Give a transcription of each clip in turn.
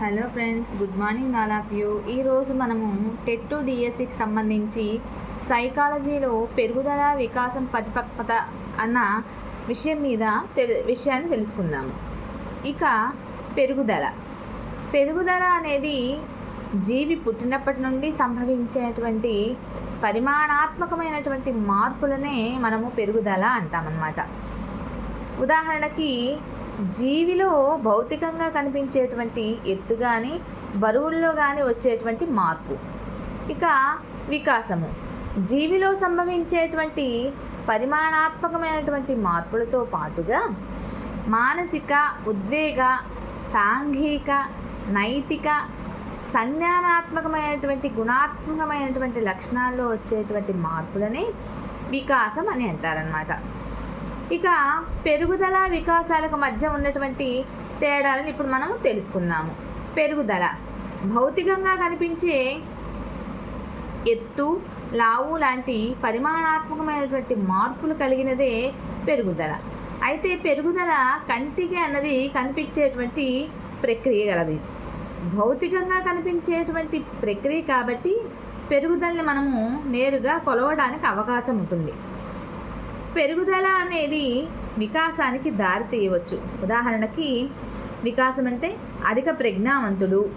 Hello friends good morning all of you ఈరోజు మనము TET to డిఎస్సికి సంబంధించి సైకాలజీలో పెరుగుదల వికాసం పరిపక్వత అన్న విషయం మీద తెలు విషయాన్ని తెలుసుకుందాము. ఇక పెరుగుదల. పెరుగుదల అనేది జీవి పుట్టినప్పటి నుండి సంభవించేటువంటి పరిమాణాత్మకమైనటువంటి మార్పులనే మనము పెరుగుదల అంటామన్నమాట. ఉదాహరణకి జీవిలో భౌతికంగా కనిపించేటువంటి ఎత్తు కానీ బరువుల్లో కానీ వచ్చేటువంటి మార్పు. ఇక వికాసము. జీవిలో సంభవించేటువంటి పరిమాణాత్మకమైనటువంటి మార్పులతో పాటుగా మానసిక ఉద్వేగ సాంఘిక నైతిక సంజ్ఞానాత్మకమైనటువంటి గుణాత్మకమైనటువంటి లక్షణాల్లో వచ్చేటువంటి మార్పులని వికాసం అని అంటారనమాట ఇక పెరుగుదల వికాసాలకు మధ్య ఉన్నటువంటి తేడాలను ఇప్పుడు మనం తెలుసుకుందాము. పెరుగుదల. భౌతికంగా కనిపించే ఎత్తు లావు లాంటి పరిమాణాత్మకమైనటువంటి మార్పులు కలిగినదే పెరుగుదల. అయితే పెరుగుదల కంటికి అన్నది కనిపించేటువంటి ప్రక్రియ గలది. భౌతికంగా కనిపించేటువంటి ప్రక్రియ కాబట్టి పెరుగుదలని మనము నేరుగా కొలవడానికి అవకాశం ఉంటుంది. పెరుగుదల అనేది వికాసానికి దారి తీయవచ్చు. ఉదాహరణకి వికాసం అంటే అధిక ప్రజ్ఞావంతుడు.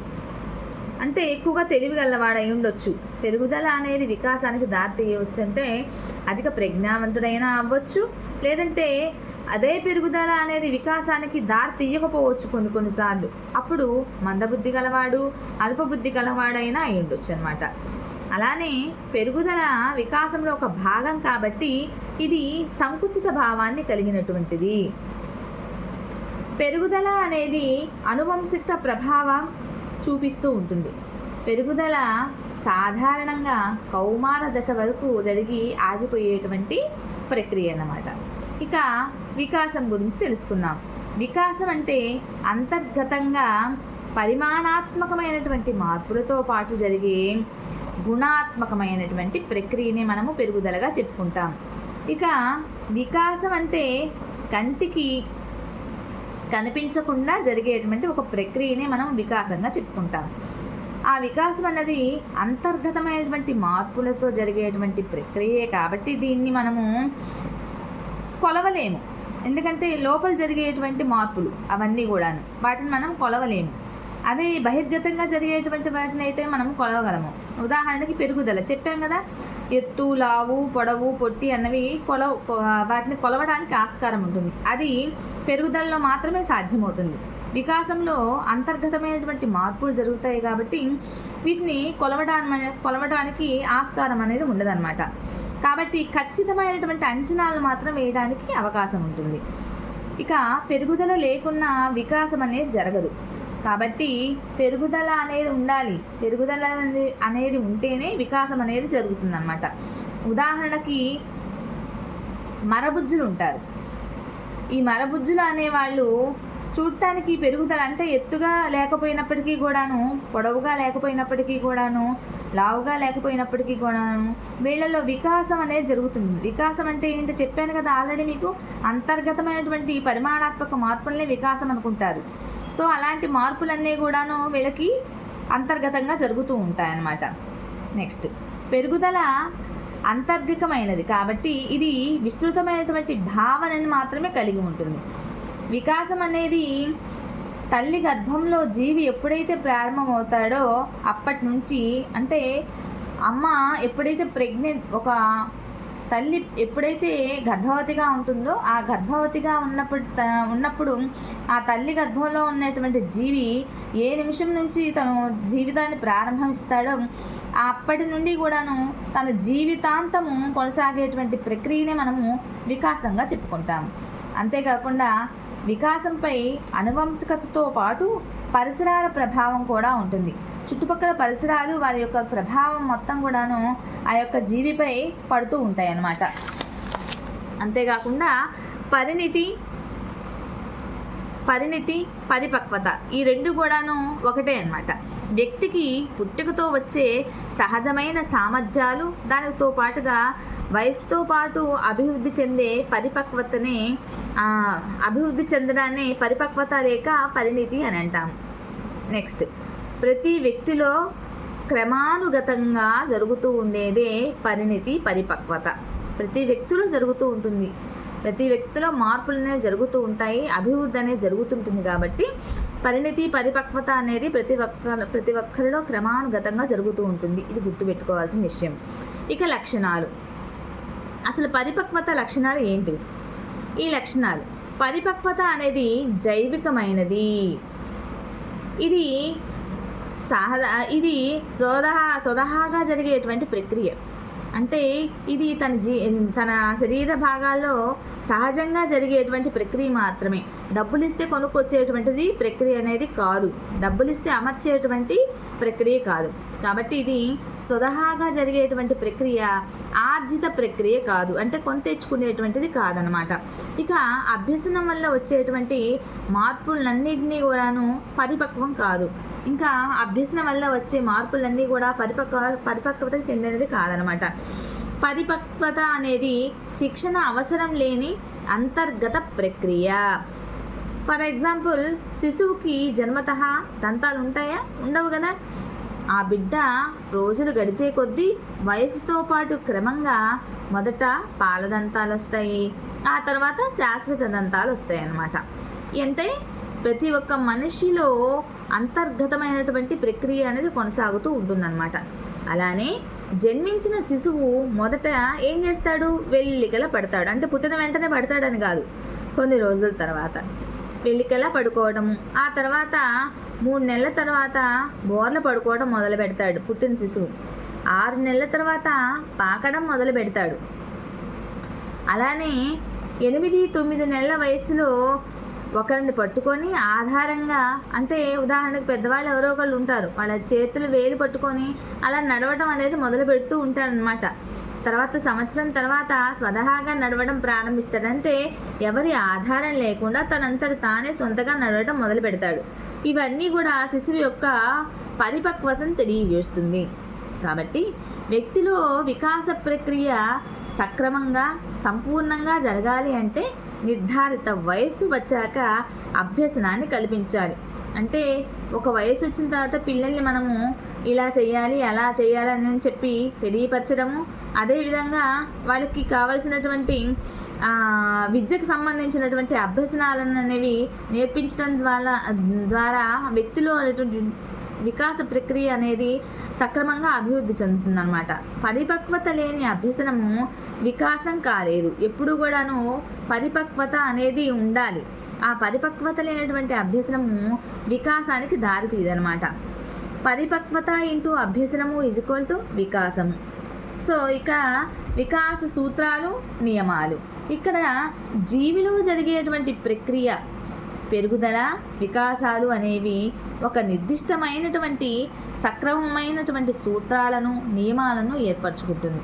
అంటే ఎక్కువగా తెలివిగలవాడు ఉండొచ్చు. పెరుగుదల అనేది వికాసానికి దారి తీయవచ్చు అంటే అధిక ప్రజ్ఞావంతుడైనా అవ్వచ్చు. లేదంటే అదే పెరుగుదల అనేది వికాసానికి దారి తీయకపోవచ్చు కొన్ని కొన్నిసార్లు. అప్పుడు మందబుద్ధి గలవాడు అల్పబుద్ధి గలవాడైనా అయి ఉండొచ్చు అనమాట అలానే పెరుగుదల వికాసంలో ఒక భాగం కాబట్టి ఇది సంకుచిత భావాన్ని కలిగినటువంటిది. పెరుగుదల అనేది అనువంశిక ప్రభావం చూపిస్తూ ఉంటుంది. పెరుగుదల సాధారణంగా కౌమార దశ వరకు జరిగి ఆగిపోయేటువంటి ప్రక్రియ అన్నమాట. ఇక వికాసం గురించి తెలుసుకుందాం. వికాసం అంటే అంతర్గతంగా పరిమాణాత్మకమైనటువంటి మార్పులతో పాటు జరిగే గుణాత్మకమైనటువంటి ప్రక్రియని మనము పెరుగుదలగా చెప్పుకుంటాం. ఇక వికాసం అంటే కంటికి కనిపించకుండా జరిగేటువంటి ఒక ప్రక్రియనే మనం వికాసంగా చెప్పుకుంటాం. ఆ వికాసం అన్నది అంతర్గతమైనటువంటి మార్పులతో జరిగేటువంటి ప్రక్రియే కాబట్టి దీన్ని మనము కొలవలేము. ఎందుకంటే లోపల జరిగేటువంటి మార్పులు అవన్నీ కూడాను వాటిని మనం కొలవలేము. అదే బహిర్గతంగా జరిగేటువంటి వాటిని అయితే మనం కొలవగలము. ఉదాహరణకి పెరుగుదల. చెప్పాం కదా ఎత్తు లావు పొడవు పొట్టి అన్నవి కొల వాటిని కొలవడానికి ఆస్కారం ఉంటుంది. అది పెరుగుదలలో మాత్రమే సాధ్యమవుతుంది. వికాసంలో అంతర్గతమైనటువంటి మార్పులు జరుగుతాయి కాబట్టి వీటిని కొలవడా కొలవడానికి ఆస్కారం అనేది ఉండదన్నమాట. కాబట్టి ఖచ్చితమైనటువంటి అంచనాలు మాత్రం వేయడానికి అవకాశం ఉంటుంది. ఇక పెరుగుదల లేకున్నా వికాసం అనేది జరగదు. కాబట్టి పెరుగుదల అనేది ఉండాలి. పెరుగుదల అనేది అనేది ఉంటేనే వికాసం అనేది జరుగుతుందన్నమాట. ఉదాహరణకి మరబుజ్జులు ఉంటారు. ఈ మరబుజ్జులు అనేవాళ్ళు చూడటానికి పెరుగుదల అంటే ఎత్తుగా లేకపోయినప్పటికీ కూడాను పొడవుగా లేకపోయినప్పటికీ కూడాను లావుగా లేకపోయినప్పటికీ కూడాను వీళ్ళలో వికాసం అనేది జరుగుతుంది. వికాసం అంటే ఏంటో? చెప్పాను కదా ఆల్రెడీ మీకు అంతర్గతమైనటువంటి పరిమాణాత్మక మార్పులనే వికాసం అనుకుంటారు. సో అలాంటి మార్పులన్నీ కూడాను వీళ్ళకి అంతర్గతంగా జరుగుతూ ఉంటాయన్నమాట. నెక్స్ట్ పెరుగుదల అంతర్గతమైనది కాబట్టి ఇది విస్తృతమైనటువంటి భావనని మాత్రమే కలిగి ఉంటుంది. వికాసం అనేది తల్లి గర్భంలో జీవి ఎప్పుడైతే ప్రారంభమవుతాడో అప్పటి నుంచి అంటే అమ్మ ఎప్పుడైతే ప్రెగ్నెంట్ ఒక తల్లి ఎప్పుడైతే గర్భవతిగా ఉంటుందో ఆ గర్భవతిగా ఉన్నప్పుడు ఉన్నప్పుడు ఆ తల్లి గర్భంలో ఉన్నటువంటి జీవి ఏ నిమిషం నుంచి తను జీవితాన్ని ప్రారంభమిస్తాడో అప్పటి నుండి కూడాను తన జీవితాంతము కొనసాగేటువంటి ప్రక్రియనే మనము వికాసంగా చెప్పుకుంటాం. అంతేకాకుండా వికాసంపై అనువంశికతతో పాటు పరిసరాల ప్రభావం కూడా ఉంటుంది. చుట్టుపక్కల పరిసరాలు వారి యొక్క ప్రభావం మొత్తం కూడాను ఆ యొక్క జీవిపై పడుతూ ఉంటాయి అన్నమాట అంతేకాకుండా పరిణితి పరిణితి పరిపక్వత. ఈ రెండు కూడాను ఒకటే అనమాట వ్యక్తికి పుట్టుకతో వచ్చే సహజమైన సామర్థ్యాలు దానితో పాటుగా వయసుతో పాటు అభివృద్ధి చెందే పరిపక్వతనే అభివృద్ధి చెందడాన్ని పరిపక్వత లేక పరిణితి అని అంటాం. నెక్స్ట్. ప్రతి వ్యక్తిలో క్రమానుగతంగా జరుగుతూ ఉండేదే పరిణితి పరిపక్వత. ప్రతి వ్యక్తిలో జరుగుతూ ఉంటుంది. ప్రతి వ్యక్తిలో మార్పులు అనేవి జరుగుతూ ఉంటాయి అభివృద్ధి అనేది జరుగుతుంటుంది కాబట్టి పరిణితి పరిపక్వత అనేది ప్రతి ఒక్క ప్రతి ఒక్కరిలో క్రమానుగతంగా జరుగుతూ ఉంటుంది. ఇది గుర్తుపెట్టుకోవాల్సిన విషయం. ఇక లక్షణాలు. అసలు పరిపక్వత లక్షణాలు ఏంటి ఈ లక్షణాలు. పరిపక్వత అనేది జైవికమైనది. ఇది సహజ ఇది స్వతహా స్వతహాగా జరిగేటువంటి ప్రక్రియ. అంటే ఇది తన జీ తన శరీర భాగాల్లో సహజంగా జరిగేటువంటి ప్రక్రియ మాత్రమే. డబ్బులు ఇస్తే కొనుక్కొచ్చేటువంటిది ప్రక్రియ అనేది కాదు. డబ్బులు ఇస్తే అమర్చేటువంటి ప్రక్రియ కాదు. కాబట్టి ఇది స్వతహాగా జరిగేటువంటి ప్రక్రియ ఆర్జిత ప్రక్రియ కాదు. అంటే కొని తెచ్చుకునేటువంటిది కాదనమాట ఇక అభ్యసనం వల్ల వచ్చేటువంటి మార్పులన్నింటినీ కూడాను పరిపక్వం కాదు. ఇంకా అభ్యసనం వల్ల వచ్చే మార్పులన్నీ కూడా పరిపక్వ పరిపక్వతకు చెందినది కాదనమాట పరిపక్వత అనేది శిక్షణ అవసరం లేని అంతర్గత ప్రక్రియ. ఫర్ ఎగ్జాంపుల్ శిశువుకి జన్మత దంతాలు ఉంటాయా ఉండవు కదా? ఆ బిడ్డ రోజులు గడిచే కొద్దీ వయసుతో పాటు క్రమంగా మొదట పాల దంతాలు వస్తాయి ఆ తర్వాత శాశ్వత దంతాలు వస్తాయి అన్నమాట అంటే ప్రతి ఒక్క మనిషిలో అంతర్గతమైనటువంటి ప్రక్రియ అనేది కొనసాగుతూ ఉంటుందన్నమాట. అలానే జన్మించిన శిశువు మొదట ఏం చేస్తాడు? వెల్లికల పడతాడు. అంటే పుట్టిన వెంటనే పడతాడని కాదు. కొన్ని రోజుల తర్వాత వెల్లికల పడుకోవడము ఆ తర్వాత మూడు నెలల తర్వాత బోర్ల పడుకోవడం మొదలు పెడతాడు పుట్టిన శిశువు. ఆరు నెలల తర్వాత పాకడం మొదలు పెడతాడు. అలానే ఎనిమిది తొమ్మిది నెలల వయసులో ఒకరిని పట్టుకొని ఆధారంగా అంటే ఉదాహరణకు పెద్దవాళ్ళు ఎవరో ఒకళ్ళు ఉంటారు. వాళ్ళ చేతులు వేలు పట్టుకొని అలా నడవడం అనేది మొదలు పెడుతూ ఉంటాడనమాట తర్వాత సంవత్సరం తర్వాత స్వతహాగా నడవడం ప్రారంభిస్తాడంటే ఎవరి ఆధారం లేకుండా తనంతట తానే సొంతగా నడవడం మొదలు పెడతాడు. ఇవన్నీ కూడా శిశువు యొక్క పరిపక్వతను తెలియజేస్తుంది. కాబట్టి వ్యక్తిలో వికాస ప్రక్రియ సక్రమంగా సంపూర్ణంగా జరగాలి అంటే నిర్ధారిత వయస్సు వచ్చాక అభ్యసనాన్ని కల్పించాలి. అంటే ఒక వయసు వచ్చిన తర్వాత పిల్లల్ని మనము ఇలా చేయాలి అలా చేయాలి అని చెప్పి తెలియపరచడము. అదేవిధంగా వాళ్ళకి కావలసినటువంటి విద్యకు సంబంధించినటువంటి అభ్యసనాలను అనేవి నేర్పించడం ద్వారా ద్వారా వ్యక్తిలో అనేటువంటి వికాస ప్రక్రియ అనేది సక్రమంగా అభివృద్ధి చెందుతుందన్నమాట. పరిపక్వత లేని అభ్యసనము వికాసం కాలేదు. ఎప్పుడు కూడాను పరిపక్వత అనేది ఉండాలి. ఆ పరిపక్వత లేనటువంటి అభ్యసనము వికాసానికి దారితీయదనమాట పరిపక్వత ఇంటూ అభ్యసనము ఈజ్వల్ టు వికాసము. సో ఇక వికాస సూత్రాలు నియమాలు. ఇక్కడ జీవిలో జరిగేటువంటి ప్రక్రియ పెరుగుదల వికాసాలు అనేవి ఒక నిర్దిష్టమైనటువంటి సక్రమమైనటువంటి సూత్రాలను నియమాలను ఏర్పరచుకుంటుంది.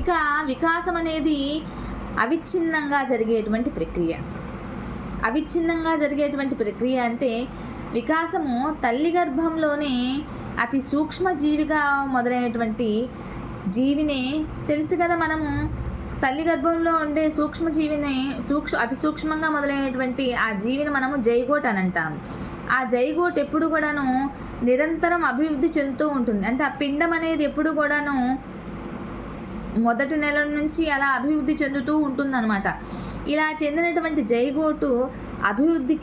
ఇక వికాసం అనేది అవిచ్ఛిన్నంగా జరిగేటువంటి ప్రక్రియ. అవిచ్ఛిన్నంగా జరిగేటువంటి ప్రక్రియ అంటే వికాసము తల్లి గర్భంలోనే అతి సూక్ష్మ జీవిగా మొదలైనటువంటి జీవిని తెలుసు కదా మనము. తల్లి గర్భంలో ఉండే సూక్ష్మజీవిని సూక్ష అతి సూక్ష్మంగా మొదలైనటువంటి ఆ జీవిని మనము జైగోట్ అని అంటాం ఆ జైగోట్ ఎప్పుడు కూడాను నిరంతరం అభివృద్ధి చెందుతూ ఉంటుంది. అంటే ఆ పిండం అనేది ఎప్పుడు కూడాను మొదటి నెల నుంచి అలా అభివృద్ధి చెందుతూ ఉంటుందన్నమాట. ఇలా చెందినటువంటి జైగోటు అభివృద్ధి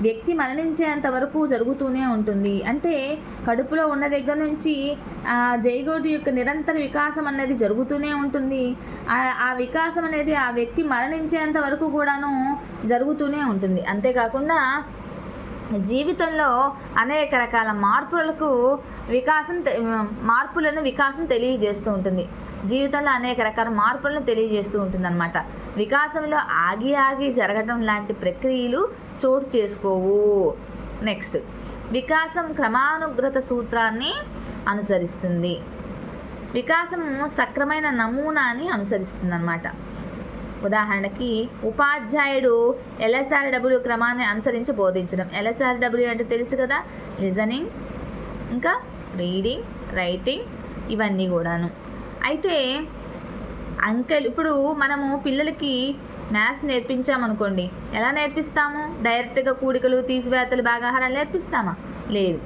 వ్యక్తి మరణించేంత వరకు జరుగుతూనే ఉంటుంది. అంటే కడుపులో ఉన్న దగ్గర నుంచి ఆ జైగోటు యొక్క నిరంతర వికాసం అనేది జరుగుతూనే ఉంటుంది. ఆ- ఆ వికాసం అనేది ఆ వ్యక్తి మరణించేంత వరకు కూడాను జరుగుతూనే ఉంటుంది. అంతేకాకుండా జీవితంలో అనేక రకాల మార్పులకు వికాసం తె- మార్పులను వికాసం తెలియజేస్తూ ఉంటుంది. జీవితంలో అనేక రకాల మార్పులను తెలియజేస్తూ ఉంటుంది అనమాట వికాసంలో ఆగి ఆగి జరగటం లాంటి ప్రక్రియలు చోటు చేసుకోవు. నెక్స్ట్ వికాసం క్రమానుగ్రత సూత్రాన్ని అనుసరిస్తుంది. వికాసం సక్రమైన నమూనాని అనుసరిస్తుంది అనమాట ఉదాహరణకి ఉపాధ్యాయుడు ఎల్ఎస్ఆర్డబ్ల్యూ క్రమాన్ని అనుసరించి బోధించడం. ఎల్ఎస్ఆర్డబ్ల్యూ అంటే తెలుసు కదా? లిజనింగ్ ఇంకా రీడింగ్ రైటింగ్ ఇవన్నీ కూడాను. అయితే అంకెలు ఇప్పుడు మనము పిల్లలకి మ్యాథ్స్ నేర్పించామనుకోండి ఎలా నేర్పిస్తాము? డైరెక్ట్గా కూడికలు తీసివేతలు భాగాహారాలు నేర్పిస్తామా? లేదు.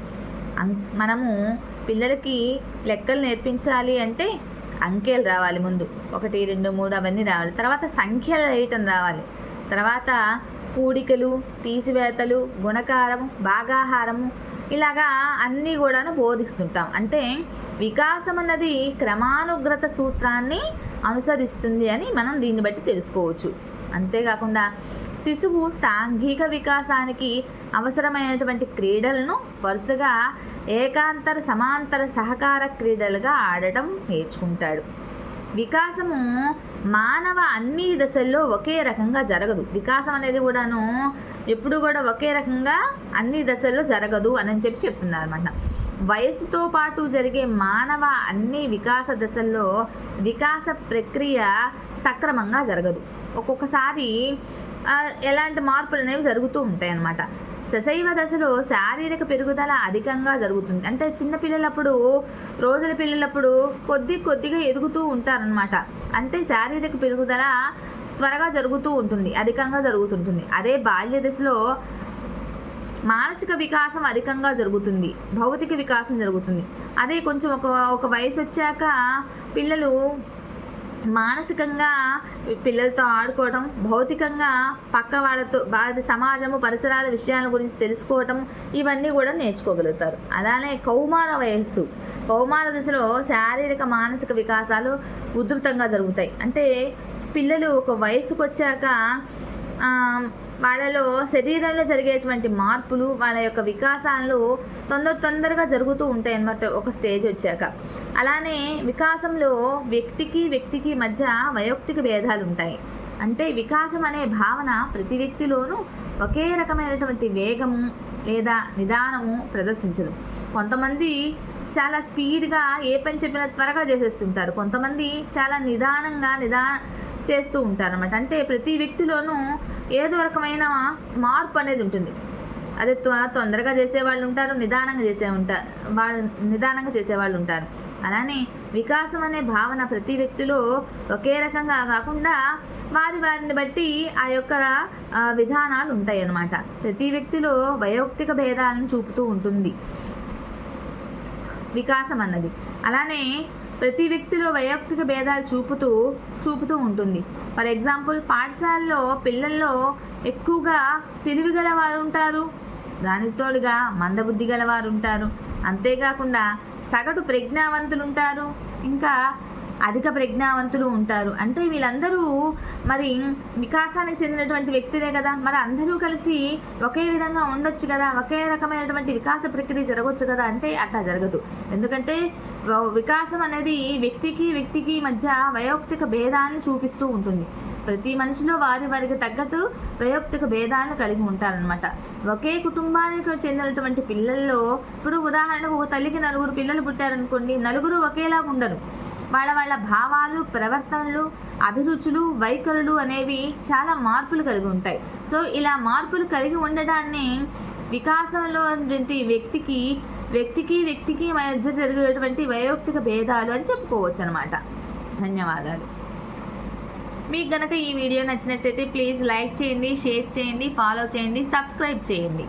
అం- మనము పిల్లలకి లెక్కలు నేర్పించాలి అంటే అంకెలు రావాలి ముందు. ఒకటి రెండు మూడు అవన్నీ రావాలి. తర్వాత సంఖ్యలు వేయటం రావాలి. తర్వాత కూడికలు తీసివేతలు గుణకారము భాగాహారము ఇలాగా అన్నీ కూడాను బోధిస్తుంటాం. అంటే వికాసం అన్నది క్రమానుగ్రత సూత్రాన్ని అనుసరిస్తుంది అని మనం దీన్ని బట్టి తెలుసుకోవచ్చు. అంతేకాకుండా శిశువు సాంఘిక వికాసానికి అవసరమైనటువంటి క్రీడలను వరుసగా ఏకాంతర సమాంతర సహకార క్రీడలుగా ఆడటం నేర్చుకుంటాడు. వికాసము మానవ అన్ని దశల్లో ఒకే రకంగా జరగదు. వికాసం అనేది కూడాను ఎప్పుడు కూడా ఒకే రకంగా అన్ని దశల్లో జరగదు అని చెప్పి చెప్తున్నారు అనమాట వయసుతో పాటు జరిగే మానవ అన్ని వికాస దశల్లో వికాస ప్రక్రియ సక్రమంగా జరగదు. ఒక్కొక్కసారి ఎలాంటి మార్పులు అనేవి జరుగుతూ ఉంటాయి అన్నమాట. శశైవ దశలో శారీరక పెరుగుదల అధికంగా జరుగుతుంది. అంటే చిన్నపిల్లలప్పుడు రోజుల పిల్లలప్పుడు కొద్ది కొద్దిగా ఎదుగుతూ ఉంటారనమాట అంటే శారీరక పెరుగుదల త్వరగా జరుగుతూ ఉంటుంది అధికంగా జరుగుతుంటుంది. అదే బాల్య దశలో మానసిక వికాసం అధికంగా జరుగుతుంది భౌతిక వికాసం జరుగుతుంది. అదే కొంచెం ఒక ఒక వయసు వచ్చాక పిల్లలు మానసికంగా పిల్లలతో ఆడుకోవటం భౌతికంగా పక్క వాళ్ళతో సమాజము పరిసరాల విషయాల గురించి తెలుసుకోవటం ఇవన్నీ కూడా నేర్చుకోగలుగుతారు. అలానే కౌమార వయస్సు. కౌమార దశలో శారీరక మానసిక వికాసాలు ఉధృతంగా జరుగుతాయి. అంటే పిల్లలు ఒక వయసుకు వచ్చాక వాళ్ళలో శరీరంలో జరిగేటువంటి మార్పులు వాళ్ళ యొక్క వికాసాలు తొందర తొందరగా జరుగుతూ ఉంటాయి అన్నమాట ఒక స్టేజ్ వచ్చాక. అలానే వికాసంలో వ్యక్తికి వ్యక్తికి మధ్య వయోక్తిక భేదాలు ఉంటాయి. అంటే వికాసం అనే భావన ప్రతి వ్యక్తిలోనూ ఒకే రకమైనటువంటి వేగము లేదా నిదానము ప్రదర్శించదు. కొంతమంది చాలా స్పీడ్గా ఏ పని చెప్పినా త్వరగా చేసేస్తుంటారు. కొంతమంది చాలా నిదానంగా నిదా చేస్తూ ఉంటారనమాట అంటే ప్రతి వ్యక్తిలోనూ ఏదో రకమైన మార్పు అనేది ఉంటుంది. అదే తొందరగా చేసేవాళ్ళు ఉంటారు నిదానంగా చేసే ఉంటారు వాళ్ళు నిదానంగా చేసేవాళ్ళు ఉంటారు. అలానే వికాసం అనే భావన ప్రతి వ్యక్తిలో ఒకే రకంగా కాకుండా వారి వారిని బట్టి ఆ యొక్క విధానాలు ఉంటాయి అన్నమాట ప్రతి వ్యక్తిలో వయోక్తిక భేదాలను చూపుతూ ఉంటుంది. వికాసం అన్నది. అలానే ప్రతి వ్యక్తిలో వైయక్తిక భేదాలు చూపుతూ చూపుతూ ఉంటుంది. ఫర్ ఎగ్జాంపుల్ పాఠశాలలో పిల్లల్లో ఎక్కువగా తెలివి గల వారు ఉంటారు దానితోడుగా మందబుద్ధి గల వారు ఉంటారు. అంతేకాకుండా సగటు ప్రజ్ఞావంతులు ఉంటారు. ఇంకా అధిక ప్రజ్ఞావంతులు ఉంటారు. అంటే వీళ్ళందరూ మరి వికాసానికి చెందినటువంటి వ్యక్తులే కదా. మరి అందరూ కలిసి ఒకే విధంగా ఉండొచ్చు కదా. ఒకే రకమైనటువంటి వికాస ప్రక్రియ జరగవచ్చు కదా. అంటే అట్లా జరగదు. ఎందుకంటే వ- వికాసం అనేది వ్యక్తికి వ్యక్తికి మధ్య వయోక్తిక భేదాలను చూపిస్తూ ఉంటుంది. ప్రతి మనిషిలో వారి వారికి తగ్గట్టు వయోక్తిక భేదాలను కలిగి ఉంటారనమాట ఒకే కుటుంబానికి చెందినటువంటి పిల్లల్లో ఇప్పుడు ఉదాహరణకు ఒక తల్లికి నలుగురు పిల్లలు పుట్టారనుకోండి. నలుగురు ఒకేలా ఉండరు. వాళ్ళ వాళ్ళ భావాలు ప్రవర్తనలు అభిరుచులు వైఖరులు అనేవి చాలా మార్పులు కలిగి ఉంటాయి. సో ఇలా మార్పులు కలిగి ఉండడాన్ని వికాసంలో వ్యక్తికి వ్యక్తికి వ్యక్తికి మధ్య జరిగేటువంటి వయోక్తిక భేదాలు అని చెప్పుకోవచ్చు అనమాట ధన్యవాదాలు. మీకు గనక ఈ వీడియో నచ్చినట్టయితే ప్లీజ్ లైక్ చేయండి షేర్ చేయండి ఫాలో చేయండి సబ్స్క్రైబ్ చేయండి.